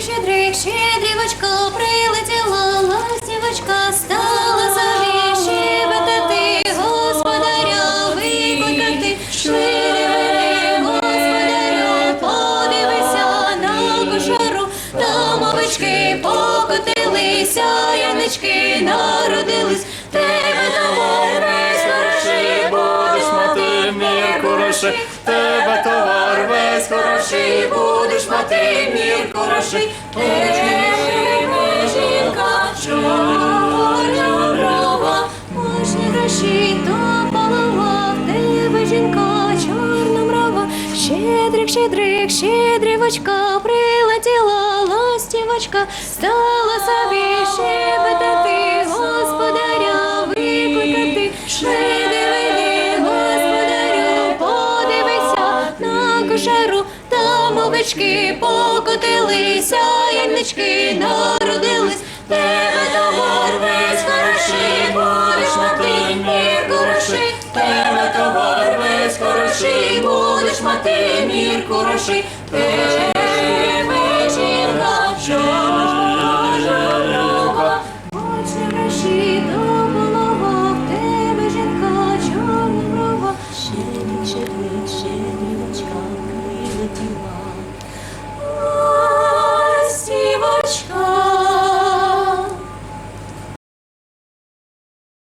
Щедрик, щедрик, щедрівочка, прилетіла ластівочка, стала собі щебетати, господаря викликати. Швидко, господарю, подивися на кошару, там овечки покотилися, янички народились, тебе товар весь хороший, будеш мати мір хороший, тебе товар весь хороший, мати хороший, тебе жінка, чорна брова, можні гроші до полова, в тебе жінка, чорна брова, щедрик, щедрик, щедрівочка, прилетіла ластівочка, стала собі щебетати, господаря викликати, швиди, вийди, мовички покотилися, янички народились, тебе то весь хороший, будеш мати, мірку руши, тебе товар весь хороший, будеш мати, мірку руши, тебе жінка, що жорка, будь реши до полова, тебе жінка, чорна брова, ще ще дівчинка. you are.